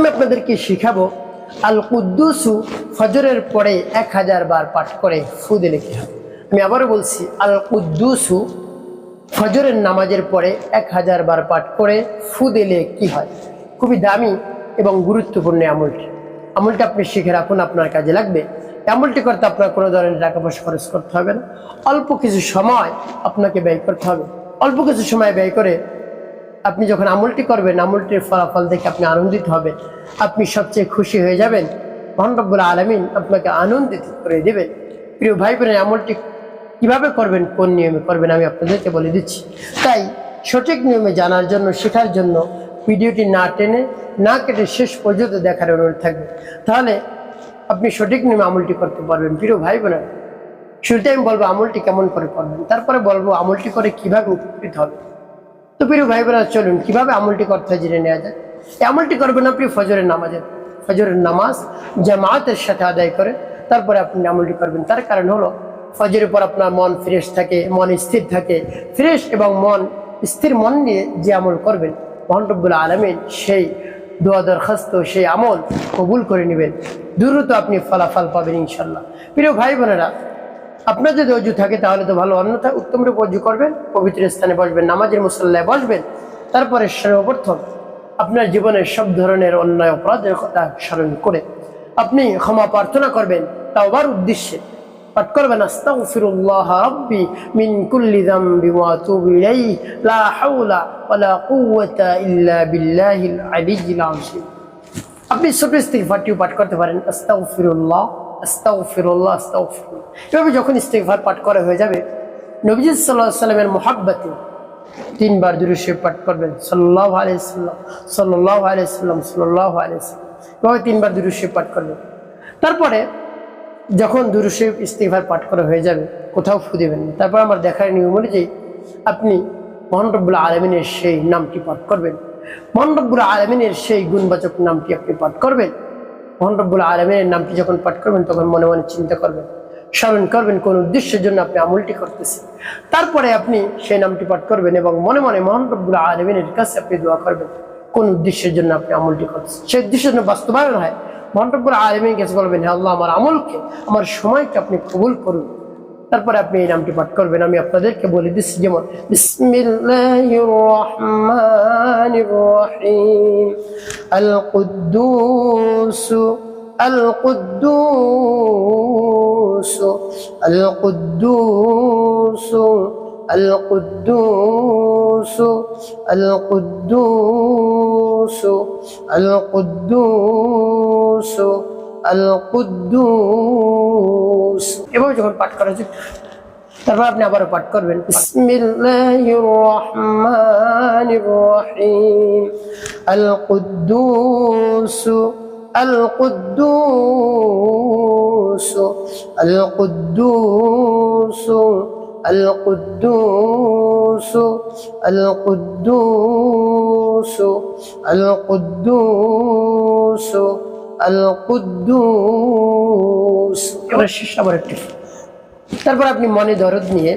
আমি আপনাদেরকে শিখাবো আল কুদ্দুসু ফজরের পরে এক হাজার বার পাঠ করে ফু দিলে কি হবে? আমি আবারও বলছি আল কুদ্দুসু ফজরের নামাজের পরে এক হাজার বার পাঠ করে ফু দিলে কি হয়? খুবই দামি এবং গুরুত্বপূর্ণ আমলটি। আমলটা আপনি শিখে রাখুন, আপনার কাজে লাগবে। আমলটি করতে আপনার কোনো ধরনের টাকা পয়সা খরচ করতে হবে না। অল্প কিছু সময় আপনাকে ব্যয় করতে হবে। অল্প কিছু সময় ব্যয় করে আপনি যখন আমলটি করবেন, আমলটির ফলাফল দেখে আপনি আনন্দিত হবেন। আপনি সবচেয়ে খুশি হয়ে যাবেন। মহানরব্বুল আলমিন আপনাকে আনন্দিত করে দেবেন। প্রিয় ভাই বোনের আমলটি কীভাবে করবেন, কোন নিয়মে করবেন, আমি আপনাদেরকে বলে দিচ্ছি। তাই সঠিক নিয়মে জানার জন্য, শেখার জন্য ভিডিওটি না টেনে, না কেটে শেষ পর্যন্ত দেখার অনুরোধ থাকবে। তাহলে আপনি সঠিক নিয়মে আমলটি করতে পারবেন। প্রিয় ভাই বোনেরা শুরুতে আমি বলব আমলটি কেমন করে করবেন, তারপরে বলব আমলটি করে কীভাবে উপকৃত হবে তো প্রিয় ভাই বোনেরা চলুন, কীভাবে আমলটি করতে জেনে নেওয়া যায় এই আমলটি করবেন আপনি ফজরের নামাজের ফজরের নামাজ জামাতের সাথে আদায় করে, তারপরে আপনি আমলটি করবেন। তার কারণ হলো, ফজরের পর আপনার মন ফ্রেশ থাকে, মন স্থির থাকে। ফ্রেশ এবং মন স্থির মন নিয়ে যে আমল করবেন মহানরব্বুল আলমিন সেই দোয়া দরখাস্ত, সেই আমল কবুল করে নেবেন। দ্রুত আপনি ফলাফল পাবেন ইনশাল্লাহ প্রিয় ভাই বোনেরা আপনার যদি অজু থাকে তাহলে তো ভালো, অন্যথা উত্তম রূপে অজু করবেন, পবিত্র স্থানে বসবেন, নামাজের মুসল্লায় বসবেন, তারপরে সর্বপ্রথম আপনার জীবনের সব ধরনের অন্যায় অপরাধের কথা স্মরণ করে আপনি ক্ষমা প্রার্থনা করবেন, তাওবার উদ্দেশ্যে পাঠ করবেন আপনি ছোট ইস্তিগফারটিও পাঠ করতে পারেন, আস্তাগফিরুল্লাহ। আস্তাগফিরুল্লাহ আস্তাগফিরুল্লাহ। এভাবে যখন ইস্তিগফার পাঠ করা হয়ে যাবে, নবীজি আলাইহি সাল্লামের মুহাব্বতে তিনবার দুরুশে পাঠ করবেন। সাল্লাহ সাল্লাল্লাহু আলাইহি সাল্লাম সাল্লাল্লাহু আলাইহি এভাবে তিনবার দুরুশে পাঠ করবেন। তারপরে যখন দুরুশে ইস্তিগফার পাঠ করা হয়ে যাবে, কোথাও ফু দেবেন না। তারপর আমার দেখার নিয়ম অনুযায়ী আপনি মহান রব্বুল আলমিনের সেই নামটি পাঠ করবেন। মহান রব্বুল আলমিনের সেই গুণবাচক নামটি আপনি পাঠ করবেন। মহান রব্বুল আলমিনের নামটি যখন পাঠ করবেন, তখন মনে মনে চিন্তা করবেন, স্মরণ করবেন কোন উদ্দেশ্যের জন্য আপনি আমলটি করতেছেন। তারপরে আপনি সেই নামটি পাঠ করবেন এবং মনে মনে মহান রব্বুল আলমিনের কাছে আপনি দোয়া করবেন, কোন উদ্দেশ্যের জন্য আপনি আমলটি করতেছেন। সেই উদ্দেশ্যের জন্য বাস্তবায়ন হয়। মহানরব্বুল আলমীর কাছে বলবেন হ্যাঁ আল্লাহ, আমার আমলকে, আমার সময়কে আপনি কবুল করুন। তারপরে আপনি এই নামটি পাঠ করবেন। আমি আপনাদেরকে বলে দিচ্ছি, যেমন বিসমিল্লাহির রহমানির রহিম আল কুদ্দুস আল কুদ্দুস আল কুদ্দুস আল কুদ্দুস আল কুদ্দুস আল কুদ্দুস আল কুদ্দুস এভাবে যখন পাঠ করা হচ্ছে তারপর আপনি আবারও পাঠ করবেন। বিসমিল্লাহির রহমানির রহিম আল কুদ্দুস আল কুদ্দুস আল কুদ্দুস আল কুদ্দুস আল কুদ্দুস এবার তারপর আপনি মনে দরদ নিয়ে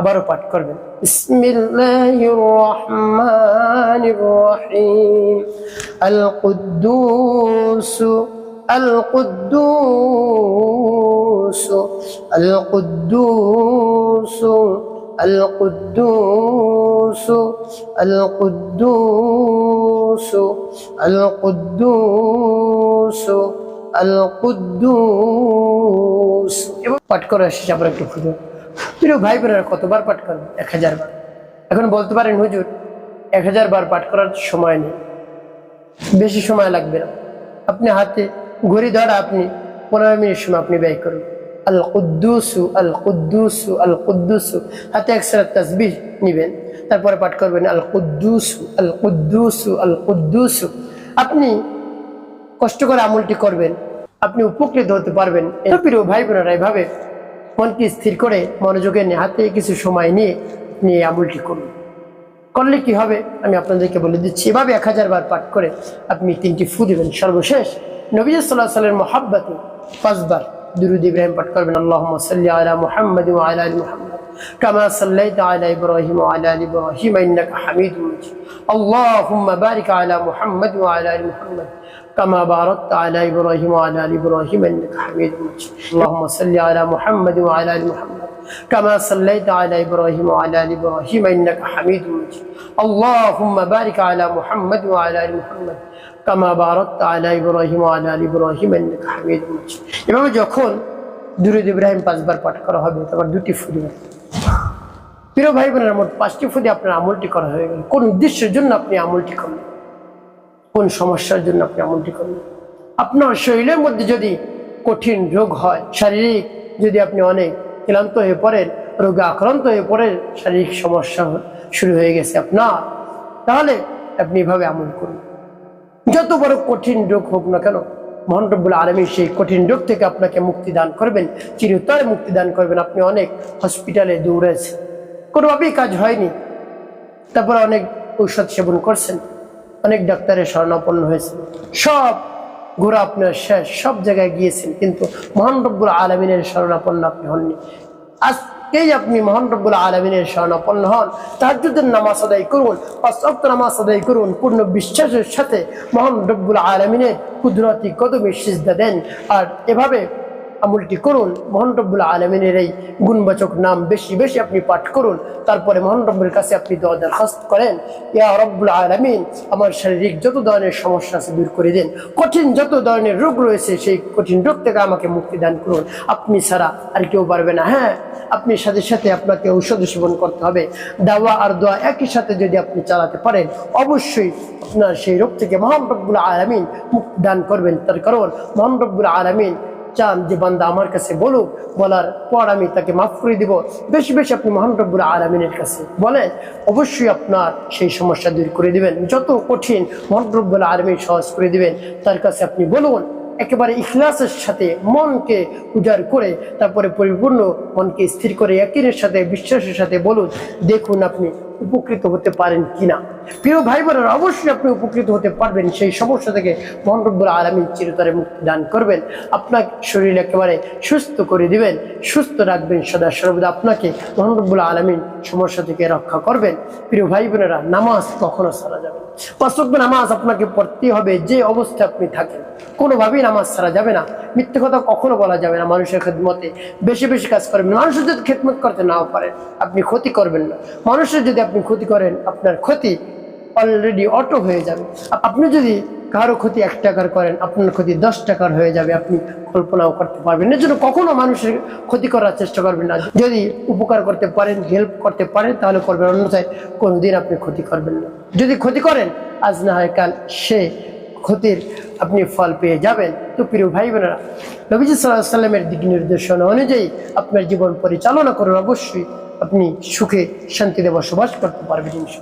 আবারও পাঠ করবেন। বিসমিল্লাহির রহমানির রহিম আল কুদ্দুস আল কুদ্দুস আল কুদ্দুস এবং পাঠ করে আসছে আবার একটু খুঁজে। প্রিয় ভাই বোনেরা কতবার পাঠ করবেন এক হাজার বার। এখন বলতে পারেন, হুজুর, এক হাজার বার পাঠ করার সময় নেই। বেশি সময় লাগবে না। আপনি হাতে ঘড়ি ধরা আপনি পনেরো মিনিট সময় আপনি ব্যয় করুন। আল কুদ্দুসু আল কুদ্দুসু আল কুদ্দুসু হাতে একসাথে তাসবিহ নিবেন, তারপরে পাঠ করবেন আল কুদ্দুসু আল কুদ্দুসু আল কুদ্দুসু আপনি কষ্ট করে আমলটি করবেন, আপনি উপকৃত হতে পারবেন। এত প্রিয় ভাই বোনেরা, এভাবে মনকে স্থির করে মনোযোগে নিয়ে, হাতে কিছু সময় নিয়ে নিয়ে আমলটি করুন। করলে কি হবে? আমি আপনাদেরকে বলে দিচ্ছি, এভাবে এক হাজার বার পাঠ করে আপনি তিনটি ফু দেবেন। সর্বশেষ নবীজ সাল্লাহ সাল্লামের মহাব্বাতে পাঁচবার দুরুদ ইব্রাহিম পাঠ করবেন আল্লাহ সাল্লি আলা মুহাম্মদ ওয়া আলা আলি মুহাম্মদ كما صليت على إبراهيم وعلى آل إبراهيم إنك حميد مجيد اللهم بارك على محمد وعلى آل محمد كما باركت على إبراهيم وعلى آل إبراهيم إنك حميد مجيد اللهم صل على محمد وعلى آل محمد كما صليت على إبراهيم وعلى آل إبراهيم إنك حميد مجيد اللهم بارك على محمد وعلى آل محمد كما باركت على إبراهيم وعلى آل إبراهيم إنك حميد مجيد এভাবে যখন দুরুদ ইব্রাহিম পাঁচবার পাঠ করা হবে তারপর দুটি ফুটবে প্রিয় ভাই বোনের মোট পাঁচটি ফুটে আপনার আমলটি করা হয়ে গেল কোন উদ্দেশ্যের জন্য আপনি আমলটি করলেন কোন সমস্যার জন্য আপনি আমলটি করলেন আপনার শরীরের মধ্যে যদি কঠিন রোগ হয় শারীরিক যদি আপনি অনেক ক্লান্ত হয়ে পড়েন, রোগে আক্রান্ত হয়ে পড়েন, শারীরিক সমস্যা শুরু হয়ে গেছে আপনার। তাহলে আপনি এভাবে আমল করুন। যত বড় কঠিন রোগ হোক না কেন মহানরবুল আলমী সেই কঠিন রোগ থেকে আপনাকে মুক্তি দান করবেন, চিরতরে মুক্তি দান করবেন। আপনি অনেক হসপিটালে দৌড়েছেন, কোনোভাবেই কাজ হয়নি। তারপরে অনেক ঔষধ সেবন করছেন, অনেক ডাক্তারের শরণাপন্ন হয়েছে সব ঘোরা আপনার শেষ, সব জায়গায় গিয়েছেন, কিন্তু মহান রব্বুল আলমিনের শরণাপন্ন আপনি হননি। আজকেই আপনি মহান রব্বুল আলমিনের শরণাপন্ন হন। তার তাহাজুদের নামাজ আদায় করুন, পাঁচ অক্ত নামাজ আদায় করুন, পূর্ণ বিশ্বাসের সাথে মহান রব্বুল আলমিনের কুদরতি কদমে সিজদা দেন। আর এভাবে আমলটি করুন। মোহন রব্বুল আলমিনের এই গুণবাচক নাম বেশি বেশি আপনি পাঠ করুন। তারপরে মোহন রব্বুল কাছে আপনি দোয়া দরখাস্ত করেন। ইয়া রব্বুল আলমিন, আমার শারীরিক যত ধরনের সমস্যা আছে দূর করে দিন। কঠিন যত ধরনের রোগ রয়েছে, সেই কঠিন রোগ থেকে আমাকে মুক্তি দান করুন। আপনি ছাড়া আর কেউ পারবে না। হ্যাঁ আপনি সাথে সাথে আপনাকে ঔষধ সেবন করতে হবে। দাওয়া আর দোয়া একই সাথে যদি আপনি চালাতে পারেন, অবশ্যই আপনার সেই রোগ থেকে মহান রব্বুল আলমিন মুক্তি দান করবেন। তার কারণ, মহান রব্বুল আলমিন চান যে বান্দা আমার কাছে বলুক, বলার পর আমি তাকে মাফ করে দিব। বেশি বেশি আপনি মহান রব্বুল আলমিনের কাছে বলেন, অবশ্যই আপনার সেই সমস্যা দূর করে দিবেন। যত কঠিন মহান রব্বুল আলমিন সহজ করে দিবেন, তার কাছে আপনি বলুন, একেবারে ইখলাসের সাথে মনকে উজাড় করে, তারপরে পরিপূর্ণ মনকে স্থির করে একের সাথে বিশ্বাসের সাথে বলুন, দেখুন আপনি উপকৃত হতে পারেন কিনা। প্রিয় ভাই বোনেরা অবশ্যই আপনি উপকৃত হতে পারবেন, সেই সমস্যা থেকে মোহান রব্বুল আলমী চিরতরে মুক্তি দান করবেন। আপনার শরীর একেবারে সুস্থ করে দিবেন, সুস্থ রাখবেন সদা সর্বদা। আপনাকে মোহান রব্বুল আলমিন সমস্যা থেকে রক্ষা করবেন। প্রিয় ভাই বোনেরা নামাজ কখনো সারা যাবে না। নামাজ আপনাকে পড়তেই হবে, যে অবস্থায় আপনি থাকেন। কোনোভাবেই নামাজ সারা যাবে না। মিথ্যে কথা কখনো বলা যাবে না মানুষের খেদমতে। বেশি বেশি কাজ করবেন। মানুষের যদি খেদমত করতে নাও পারেন, আপনি ক্ষতি করবেন না। মানুষের যদি আপনি ক্ষতি করেন, আপনার ক্ষতি অলরেডি অটো হয়ে যাবে। আপনি যদি কারও ক্ষতি এক টাকার করেন, আপনার ক্ষতি দশ টাকার হয়ে যাবে, আপনি কল্পনাও করতে পারবেন এর জন্য কখনো মানুষের ক্ষতি করার চেষ্টা করবেন না। যদি উপকার করতে পারেন হেল্প করতে পারেন, তাহলে করবেন। অন্যথায় কোনোদিন আপনি ক্ষতি করবেন না। যদি ক্ষতি করেন, আজ না হয় কাল সে ক্ষতির আপনি ফল পেয়ে যাবেন। তো প্রিয় ভাই বোনেরা নবীজি সাল্লাহ সাল্লামের দিক নির্দেশনা অনুযায়ী আপনার জীবন পরিচালনা করুন। অবশ্যই আপনি সুখে শান্তিতে বসবাস করতে পারবেন।